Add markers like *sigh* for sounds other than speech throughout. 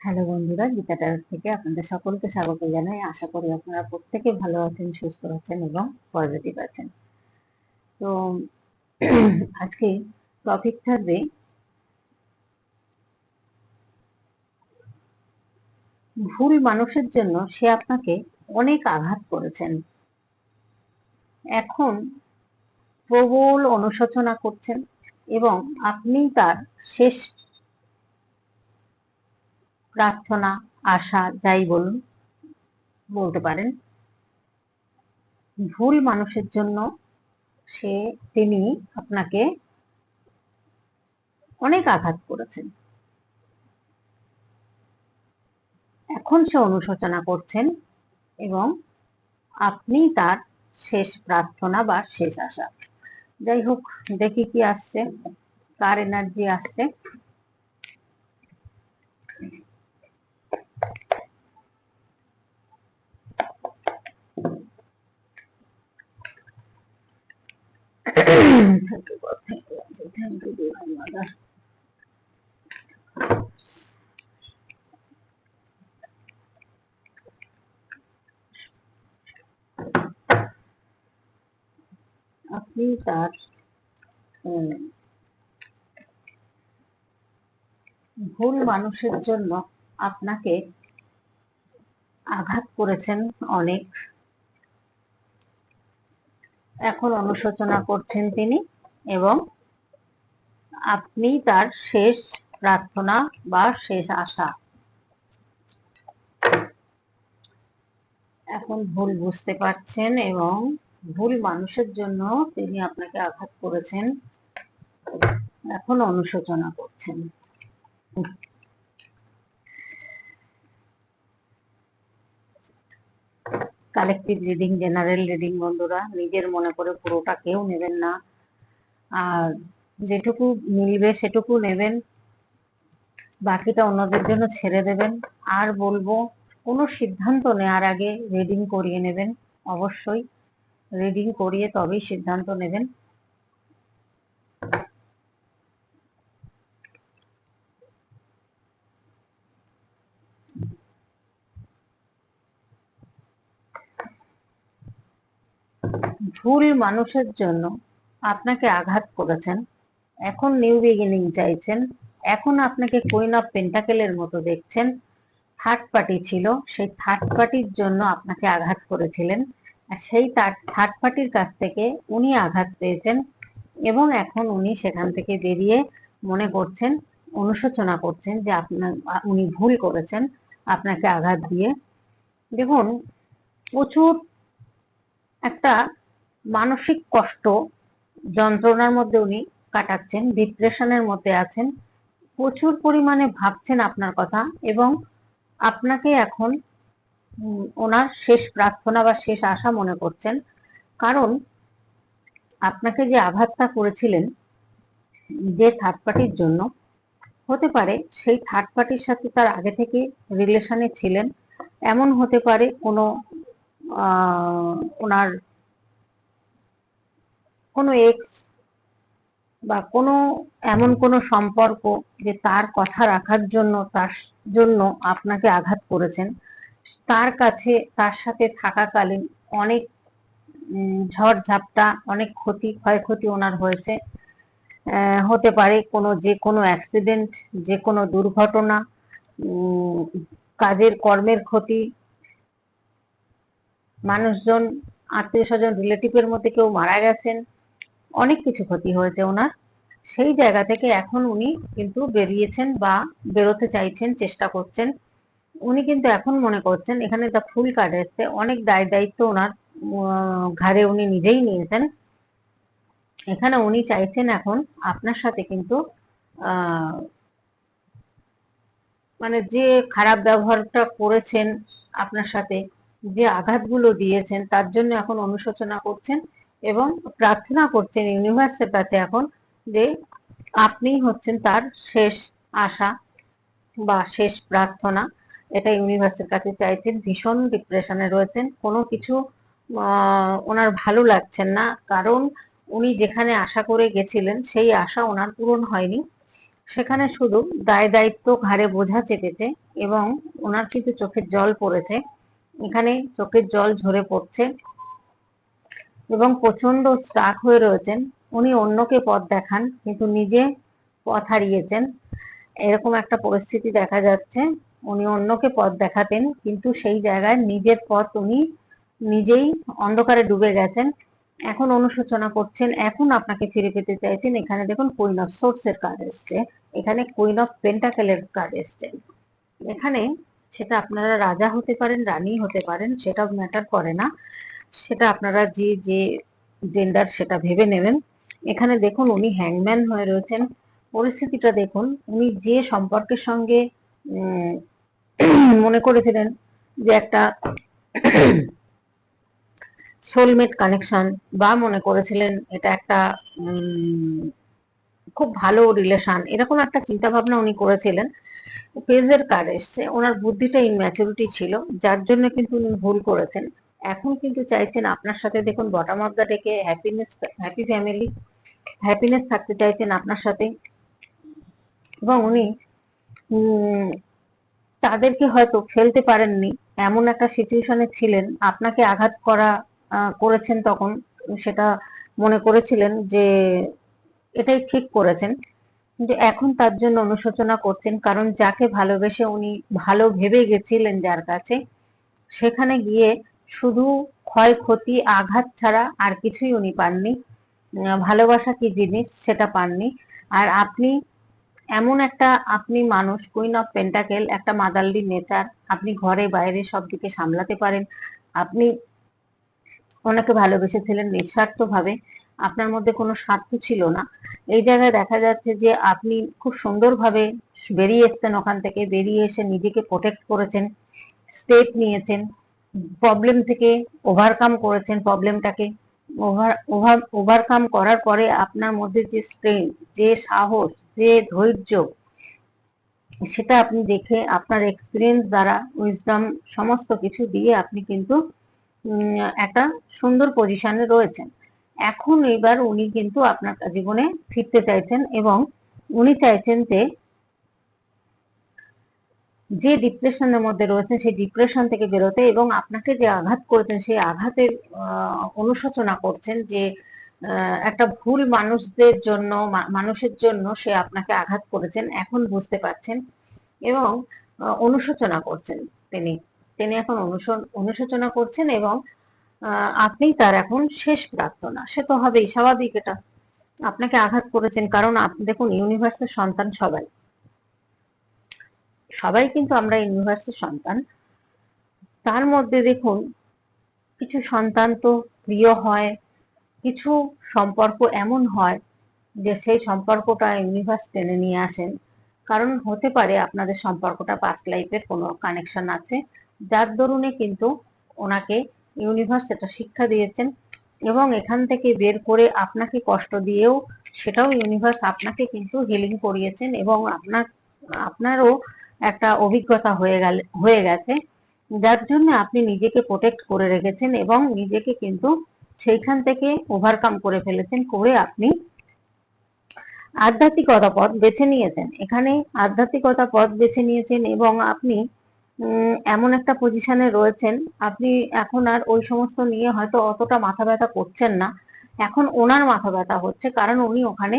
Hello বন্ধুরা, গীতা টারট থেকে আপনাদের সকলকে স্বাগত জানাই। আশা করি আপনারা প্রত্যেকে ভালো আছেন, সুস্থ আছেন এবং পজিটিভ আছেন। তো *clears throat* আজকে টপিক থাকবে ভুল মানুষের জন্য সে আপনাকে অনেক আঘাত করেছেন। এখন প্রবল অনুশোচনা করছেন এবং আপনি তার শেষ প্রার্থনা, আশা, যাই বলুন, বলতে পারেন। ভুল মানুষের জন্য সে, তিনি আপনাকে অনেক আঘাত করেছেন। এখন সে অনুশোচনা করছেন এবং আপনি তার শেষ প্রার্থনা বা শেষ আশা। যাই হোক, দেখি কি আসছে। কার এনার্জি আসছে? আপনি তার ভুল মানুষের জন্য আপনাকে আঘাত করেছেন অনেক। এখন অনুশোচনা করছেন তিনি। এবং আপনি তার শেষ প্রার্থনা বা শেষ আশা। এখন ভুল বুঝতে পারছেন এবং ভুল মানুষের জন্য তিনি আপনাকে আঘাত করেছেন। এখন অনুশোচনা করছেন। কালেক্টিভ রিডিং জেনারেল রিডিং বন্ধুরা, নিজের মনে করে পুরোটা কেউ নেবেন না। আর যেটুকু মিলবে সেটুকু নেবেন, বাকিটা অন্যদের জন্য ছেড়ে দেবেন। আর বলব, কোনো সিদ্ধান্ত নেওয়ার আগে রিডিং করিয়ে নেবেন, অবশ্যই। রিডিং করিয়ে তবেই সিদ্ধান্ত নেবেন। ভুল মানুষের জন্য আপনাকে আঘাত করেছেন। এখন নিউ বিগিনিং চাইছেন। এখন আপনাকে কুইন অফ পেন্টাকেলের মতো দেখছেন। থার্ড পার্টি ছিল। সেই থার্ড পার্টির জন্য আপনাকে আঘাত করেছিলেন। আর সেই থার্ড পার্টির কাছ থেকে উনি আঘাত পেয়েছেন এবং এখন উনি সেখান থেকে বেরিয়ে মনে করছেন, অনুশোচনা করছেন যে আপনার উনি ভুল করেছেন আপনাকে আঘাত দিয়ে। দেখুন, প্রচুর একটা মানসিক কষ্ট যন্ত্রণার মধ্যে উনি কাটাচ্ছেন ডিপ্রেশনের মধ্যে আছেন। প্রচুর পরিমাণে ভাবছেন আপনার কথা এবং আপনাকে এখন ওনার শেষ প্রার্থনা বা শেষ আশা মনে করছেন। কারণ আপনাকে যে আঘাতটা করেছিলেন, যে থার্ড পার্টির জন্য, হতে পারে সেই থার্ড পার্টির সাথে তার আগে থেকে রিলেশনে ছিলেন। এমন হতে পারে কোনো ওনার কোনো এক্স বা কোনো এমন কোনো সম্পর্ক যে তার কথা রাখার জন্য, তার জন্য আপনাকে আঘাত করেছেন, তার কাছে, তার সাথে থাকাকালীন অনেক ঝড় ঝাপটা, অনেক ক্ষতি, ক্ষয়ক্ষতি ওনার হয়েছে। হতে পারে কোনো যে কোনো অ্যাক্সিডেন্ট যে কোনো দুর্ঘটনা কাজের কর্মের ক্ষতি। মানুষজন, আত্মীয় স্বজন রিলেটিভের মধ্যে কেউ মারা গেছেন। অনেক কিছু ক্ষতি হয়েছে ওনার। সেই জায়গা থেকে এখন উনি কিন্তু বেরিয়েছেন বা বেরোতে চাইছেন, চেষ্টা করছেন। উনি কিন্তু এখন মনে করছেন, এখানে দ্য ফুল কার্ড এসছে, অনেক দায় দায়িত্ব ওনার ঘাড়ে উনি নিজেই নিয়েছেন। এখানে উনি চাইছেন এখন আপনার সাথে কিন্তু মানে যে খারাপ ব্যবহারটা করেছেন আপনার সাথে, যে আঘাতগুলো দিয়েছেন, তার জন্য এখন অনুশোচনা করছেন। এবং প্রার্থনা করছেন ইউনিভার্সের কাছে এখন যে আপনি হচ্ছেন তার শেষ আশা বা শেষ প্রার্থনা। এটা ইউনিভার্সের কাছে চাইছেন, ভীষণ ডিপ্রেশনে রয়েছেন, কোনো কিছু ওনার ভালো লাগছেন না। কারণ উনি যেখানে আশা করে গেছিলেন, সেই আশা ওনার পূরণ হয়নি। সেখানে শুধু দায় দায়িত্ব ঘাড়ে বোঝা চেপেছে এবং ওনার কিন্তু চোখের জল পড়েছে। এখানে চোখের জল ঝরে পড়ছে। এবং প্রচণ্ড স্টাক হয়ে রয়েছেন। উনি অন্যকে পথ দেখান, কিন্তু নিজে পথ হারিয়েছেন। এরকম একটা পরিস্থিতি দেখা যাচ্ছে। উনি অন্যকে পথ দেখাতেন, কিন্তু সেই জায়গায় নিজের পথ উনি নিজেই অন্ধকারে ডুবে গেছেন। এখন অনুশোচনা করছেন, এখন আপনাকে ফিরে পেতে চাইছেন। এখানে দেখুন কুইন অফ সোর্স এর কার্ড এসছে। এখানে কুইন অফ পেন্টাকেলের কার্ড এসছে। এখানে সেটা আপনারা রাজা হতে পারেন, রানী হতে পারেন সেটা ম্যাটার করে না। সেটা আপনারা যে যে জেন্ডার সেটা ভেবে নেবেন। এখানে দেখুন উনি হ্যাংম্যান হয়ে রয়েছেন। পরিস্থিতিটা দেখুন, উনি যে সম্পর্কের সঙ্গে মনে করেছিলেন যে একটা সোলমেট কানেকশন বা মনে করেছিলেন এটা একটা খুব ভালো রিলেশন এরকম একটা চিন্তা ভাবনা উনি করেছিলেন। পেজের কার্ড এসছে, ওনার বুদ্ধিটা ইনম্যাচুরিটি ছিল, যার জন্য কিন্তু উনি ভুল করেছেন। এখন কিন্তু চাইছেন আপনার সাথে দেখুন বটম অফ দ্য ডেকে হ্যাপিনেস হ্যাপি ফ্যামিলি হ্যাপিনেস থাকতে চাইছেন আপনার সাথে। এবং উনি তাদেরকে হয়তো ফেলতে পারেননি, এমন একটা সিচুয়েশনে ছিলেন। আপনাকে আঘাত করা করেছেন তখন, সেটা মনে করেছিলেন যে এটাই ঠিক করেছেন। কিন্তু এখন তার জন্য অনুশোচনা করছেন, কারণ যাকে ভালোবেসে উনি ভালো ভেবে গেছিলেন যার কাছে, সেখানে গিয়ে শুধু ক্ষয়ক্ষতি আঘাত ছাড়া আর কিছুই উনি পাননি। ভালোবাসা কি জিনিস সেটা পাননি। আর আপনি এমন একটা, আপনি মানুষ কুইন অফ পেন্টাকেল একটা মাদারলি নেচার। আপনি ঘরে, বাইরে সব দিকে সামলাতে পারেন। আপনি ওনাকে ভালোবেসেছিলেন নিঃস্বার্থ ভাবে আপনার মধ্যে কোনো স্বার্থ ছিল না। এই জায়গায় দেখা যাচ্ছে যে আপনি খুব সুন্দরভাবে বেরিয়ে এসছেন ওখান থেকে, বেরিয়ে এসে নিজেকে প্রোটেক্ট করেছেন স্টেপ নিয়েছেন। প্রবলেম থেকে ওভারকাম করেছেন প্রবলেমটাকে ওভার ওভার ওভারকাম করার পরে আপনার মধ্যে যে স্ট্রেংথ যে সাহস, যে ধৈর্য, সেটা আপনি দেখে আপনার এক্সপিরিয়েন্স দ্বারা উইজডম সমস্ত কিছু দিয়ে আপনি কিন্তু একটা সুন্দর পজিশনে রয়েছেন। এখন এবার উনি কিন্তু আপনার জীবনে ফিরতে চাইছেন এবং উনি চাইছেন যে যে ডিপ্রেশনের মধ্যে রয়েছেন, সেই ডিপ্রেশন থেকে বেরোতে এবং আপনাকে যে আঘাত করেছেন, সেই আঘাতের অনুশোচনা করছেন যে একটা ভুল মানুষদের জন্য মানুষের জন্য সে আপনাকে আঘাত করেছেন, এখন বুঝতে পারছেন এবং অনুশোচনা করছেন তিনি। তিনি এখন অনুশোচনা করছেন এবং আপনি তার এখন শেষ প্রার্থনা। সে তো হবেই, স্বাভাবিক এটা। আপনাকে আঘাত করেছেন কারণ আপনি দেখুন ইউনিভার্সের সন্তান সবাই। সবাই কিন্তু আমরা ইউনিভার্সের সন্তান। তার মধ্যে দেখুন, কিছু সন্তান তো প্রিয় হয়, কিছু সম্পর্ক এমন হয় যে সেই সম্পর্কটা ইউনিভার্স টেনে নিয়ে আসেন। কারণ হতে পারে আপনাদের সম্পর্কটা পাস্ট লাইফের কোনো কানেকশন আছে, যার দরুনে কিন্তু ওনাকে ইউনিভার্স এটা শিক্ষা দিয়েছেন এবং এখান থেকে বের করে আপনাকে কষ্ট দিয়েও সেটাও ইউনিভার্স আপনাকে কিন্তু হিলিং করিয়েছেন এবং আপনার, আপনারও একটা অভিজ্ঞতা হয়ে গেল, হয়ে গেছে। যার জন্য আপনি নিজেকে প্রোটেক্ট করে রেখেছেন এবং নিজেকে কিন্তু সেইখান থেকে ওভারকাম করে ফেলেছেন, করে আপনি আধ্যাত্মিকতা পথ বেছে নিয়েছেন। এখানে আধ্যাত্মিকতা পথ বেছে নিয়েছেন এবং আপনি এমন একটা পজিশনে রয়েছেন। আপনি এখন আর ওই সমস্ত নিয়ে হয়তো অতটা মাথা ব্যথা করছেন না। এখন ওনার মাথা ব্যথা হচ্ছে, কারণ উনি ওখানে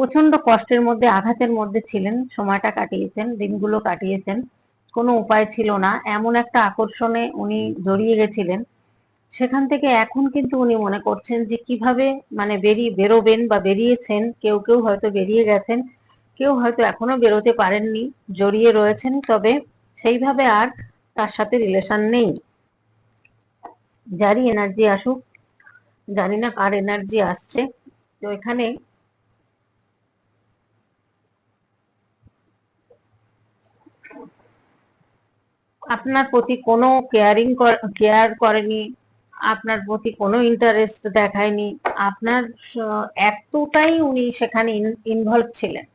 প্রচণ্ড কষ্টের মধ্যে, আঘাতের মধ্যে ছিলেন। সময়টা কাটিয়েছেন, দিনগুলো কাটিয়েছেন। কোনো উপায় ছিল না। এমন একটা আকর্ষণে উনি জড়িয়ে গেছিলেন। সেখান থেকে এখন কিন্তু উনি মনে করছেন যে কীভাবে মানে বেরিয়ে বেরোবেন বা বেরিয়েছেন। কেউ কেউ হয়তো বেরিয়ে গেছেন। কেউ হয়তো এখনও বেরোতে পারেননি, জড়িয়ে রয়েছেন। তবে সেইভাবে আর তার সাথে রিলেশন নেই। যারই এনার্জি আসুক, জানি না কার এনার্জি আসছে। তো এখানে আপনার প্রতি কোনো কেয়ারিং কেয়ার করেনি, আপনার প্রতি কোনো ইন্টারেস্ট দেখায়নি, আপনার এতটাই উনি সেখানে ইনভলভ ছিলেন।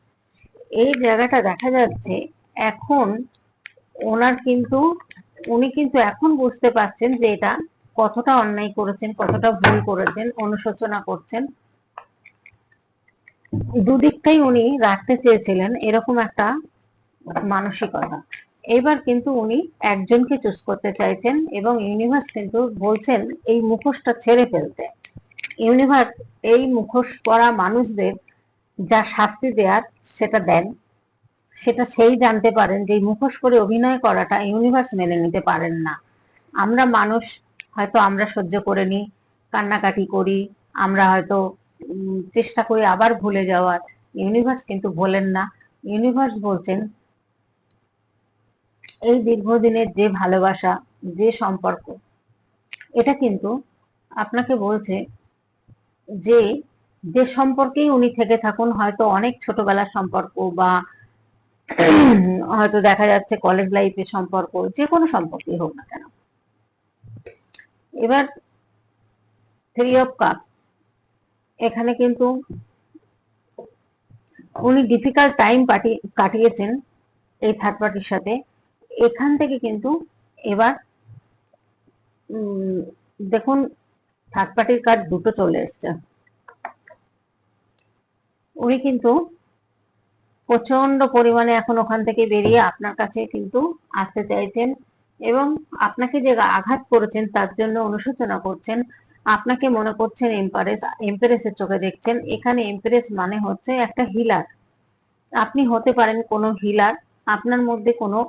এই জায়গাটা দেখা যাচ্ছে, এখন ওনার কিন্তু, উনি কিন্তু এখন বুঝতে পারছেন যে এটা কতটা অন্যায় করেছেন, কতটা ভুল করেছেন, অনুশোচনা করছেন। দুদিকটাই উনি রাখতে চেয়েছিলেন, এরকম একটা মানসিকতা। এবার কিন্তু উনি একজনকে চুজ করতে চাইছেন এবং ইউনিভার্স কিন্তু বলছেন এই মুখোশটা ছেড়ে ফেলতে। ইউনিভার্স এই মুখোশ পরা মানুষদের যা শাস্তি দেয়ার সেটা দেন, সেটা সেই জানতে পারেন যে মুখোশ করে অভিনয় করাটা ইউনিভার্স মেনে নিতে পারেন না। আমরা মানুষ, হয়তো আমরা সহ্য করে নিই, কান্নাকাটি করি, আমরা হয়তো চেষ্টা করি আবার ভুলে যাওয়ার। ইউনিভার্স কিন্তু বলেন না। ইউনিভার্স বলছেন এই দীর্ঘদিনের যে ভালোবাসা, যে সম্পর্ক, এটা কিন্তু আপনাকে বলছে যে যে সম্পর্কেই উনি থেকে থাকুন, হয়তো অনেক ছোটবেলার সম্পর্ক বা *clears throat* হয়তো দেখা যাচ্ছে কলেজ লাইফের সম্পর্ক, যে কোনো সম্পর্কই হোক না কেন। এবার থ্রি অফ কাপ এখানে কিন্তু উনি ডিফিকাল্ট টাইম কাটিয়েছেন এই থার্ড পার্টির সাথে। এখান থেকে কিন্তু এবার দেখুন থার্ড পার্টির কার্ড দুটো চলে এসছে। উনি কিন্তু প্রচণ্ড পরিমাণে এখন ওখান থেকে বেরিয়ে আপনার কাছে কিন্তু আসতে চাইছেন এবং আপনাকে যে আঘাত করেছেন তার জন্য অনুশোচনা করছেন। আপনাকে মনে করছেন এম্পারেস এম্পারেসের চোখে দেখছেন। এখানে এম্পারেস মানে হচ্ছে একটা হিলার আপনি হতে পারেন কোনো হিলার আপনার মধ্যে কোনো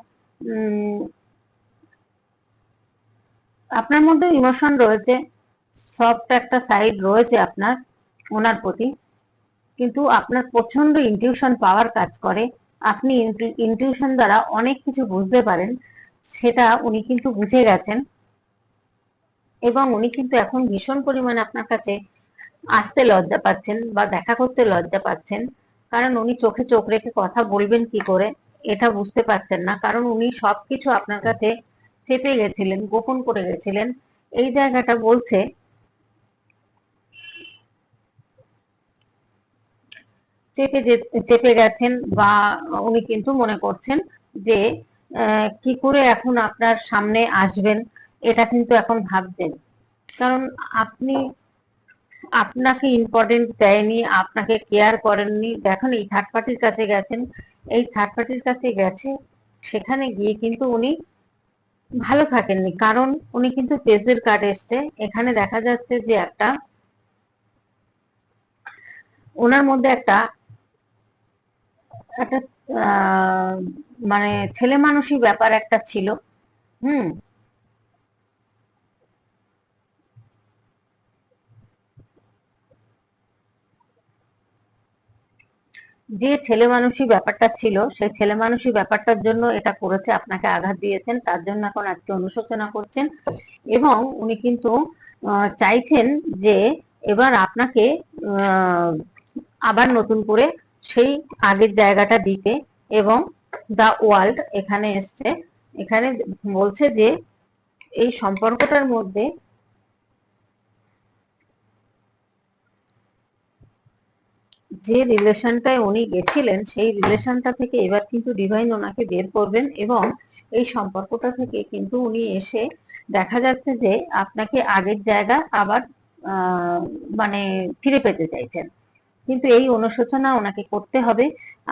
আপনার মধ্যে ইমোশন রয়েছে সফট একটা সাইড রয়েছে আপনার, ওনার প্রতি। কিন্তু আপনার প্রচণ্ড ইনটিউশন পাওয়ার কাজ করে। আপনি ইনটিউশন দ্বারা অনেক কিছু বুঝতে পারেন, সেটা উনি কিন্তু বুঝে গেছেন। এবং উনি কিন্তু এখন ভীষণ পরিমাণে আপনার কাছে আসতে লজ্জা পাচ্ছেন বা দেখা করতে লজ্জা পাচ্ছেন। কারণ উনি চোখে চোখ রেখে কথা বলবেন কি করে? এটা বুঝতে পারছেন না। কারণ উনি সবকিছু আপনার কাছে চেপে গেছিলেন, গোপন করে গেছিলেন। এই জায়গাটা বলছে, চেপে চেপে গেছেন বা উনি কিন্তু মনে করছেন যে কি করে এখন আপনার সামনে আসবেন, এটা কিন্তু এখন ভাবছেন। কারণ আপনি, আপনাকে ইম্পর্টেন্ট দেয়নি, আপনাকে কেয়ার করেননি। দেখুন, এই থার্ড পার্টির কাছে গেছেন এই থার্ড পার্টির কাছে গেছে। সেখানে গিয়ে কিন্তু উনি ভালো থাকেননি। কারণ উনি কিন্তু পেজের কার্ড এসছে। এখানে দেখা যাচ্ছে যে একটা ওনার মধ্যে একটা একটা মানে ছেলে মানুষই ব্যাপার একটা ছিল। হুম? যে ছেলে মানুষই ব্যাপারটা ছিল, সেই ছেলে মানুষই ব্যাপারটার জন্য এটা করেছে, আপনাকে আঘাত দিয়েছেন, তার জন্য এখন আজকে অনুশোচনা করছেন এবং উনি কিন্তু চাইছেন যে এবার আপনাকে আবার নতুন করে সেই আগের জায়গাটা দিতে এবং দা ওয়ার্ল্ড এখানে এসছে। এখানে বলছে যে এই সম্পর্কটার মধ্যে যে রিলেশনটায় উনি গেছিলেন, সেই রিলেশনটা থেকে এবার কিন্তু ডিভাইন ওনাকে বের করবেন এবং এই সম্পর্কটা থেকে কিন্তু উনি এসে দেখা যাচ্ছে যে আপনাকে আগের জায়গা আবার মানে ফিরে পেতে চাইছেন। কিন্তু এই অনুশোচনা ওনাকে করতে হবে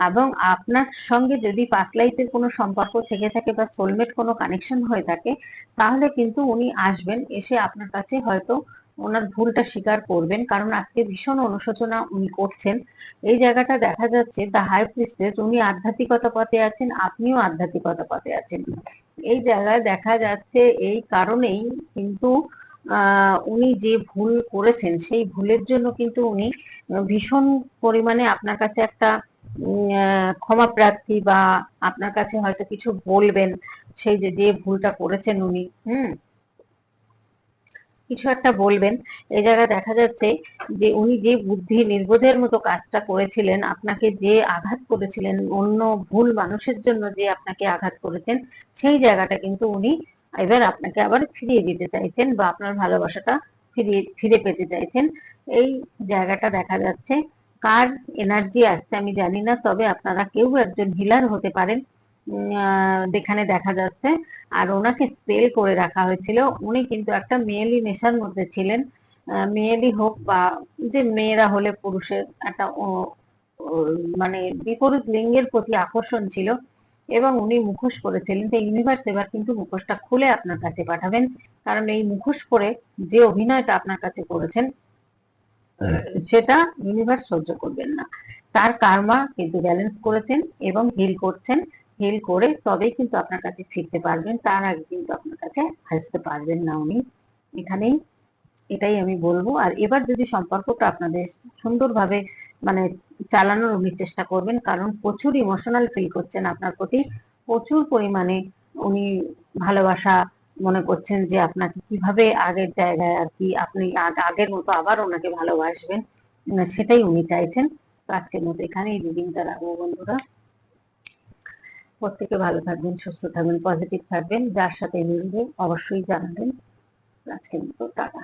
এবং আপনার সঙ্গে যদি পাস লাইফের কোনো সম্পর্ক থেকে থাকে বা সোলমেট কোনো কানেকশন হয়ে থাকে, তাহলে কিন্তু উনি আসবেন, এসে আপনার কাছে হয়তো ওনার ভুলটা স্বীকার করবেন। কারণ আজকে ভীষণ অনুশোচনা উনি করছেন। এই জায়গাটা দেখা যাচ্ছে দ্য হাই প্রিস্টেস উনি আধ্যাত্মিকতা পথে আছেন, আপনিও আধ্যাত্মিকতা পথে আছেন। এই জায়গায় দেখা যাচ্ছে এই কারণেই কিন্তু উনি যে ভুল করেছেন, সেই ভুলের জন্য কিন্তু উনি ভীষণ পরিমাণে আপনার কাছে একটা ক্ষমা প্রার্থী বা আপনার কাছে হয়তো কিছু বলবেন, সেই যে যে ভুলটা করেছেন উনি। হুম? কিছু একটা বলবেন। এই জায়গায় দেখা যাচ্ছে যে উনি যে বুদ্ধি নির্বোধের মতো কাজটা করেছিলেন, আপনাকে যে আঘাত করেছিলেন, অন্য ভুল মানুষের জন্য যে আপনাকে আঘাত করেছেন, সেই জায়গাটা কিন্তু উনি এবার আপনাকে আবার ফিরিয়ে দিতে চাইছেন বা আপনার ভালোবাসাটা ফিরিয়ে, ফিরে পেতে চাইছেন। এই জায়গাটা দেখা যাচ্ছে। কার এনার্জি আসছে আমি জানি না, তবে আপনারা কেউ একজন হিলার হতে পারেন। যেখানে দেখা যাচ্ছে। আর ওনাকে স্পেল করে রাখা হয়েছিল। উনি কিন্তু একটা মেয়েলি নেশার মধ্যে ছিলেন। মেয়েলি হোক বা যে মেয়েরা হলে পুরুষের একটা মানে বিপরীত লিঙ্গের প্রতি আকর্ষণ ছিল। এবং উনি মুখোশ করেছিলেন তো ইউনিভার্স এবার কিন্তু মুখোশটা খুলে আপনার কাছে পাঠাবেন। কারণ এই মুখোশ করে যে অভিনয়টা আপনার কাছে করেছেন সেটা ইউনিভার্স সহ্য করবেন না। তার কার্মা কিন্তু ব্যালেন্স করেছেন এবং হিল করছেন। হিল করে তবেই কিন্তু আপনার কাছে ফিরতে পারবেন। তার আগে কিন্তু আপনার কাছে আসতে পারবেন না উনি। এখানেই এটাই আমি বলব। আর এবার যদি সম্পর্কটা আপনাদের সুন্দরভাবে মানে চালানোর উনি চেষ্টা করবেন, কারণ প্রচুর ইমোশনাল ফিল করছেন আপনার প্রতি। প্রচুর পরিমাণে উনি ভালোবাসা মনে করছেন যে আপনাকে কীভাবে আগের জায়গায় আর কি আপনি আগের মতো আবার ওনাকে ভালোবাসবেন। সেটাই উনি চাইছেন। আজকের মতো এখানেই। রিডিংটা রাখব বন্ধুরা। প্রত্যেকে ভালো থাকবেন, সুস্থ থাকবেন পজিটিভ থাকবেন, যার সাথে মিলবে অবশ্যই জানাবেন। আজকের মতো, টাটা।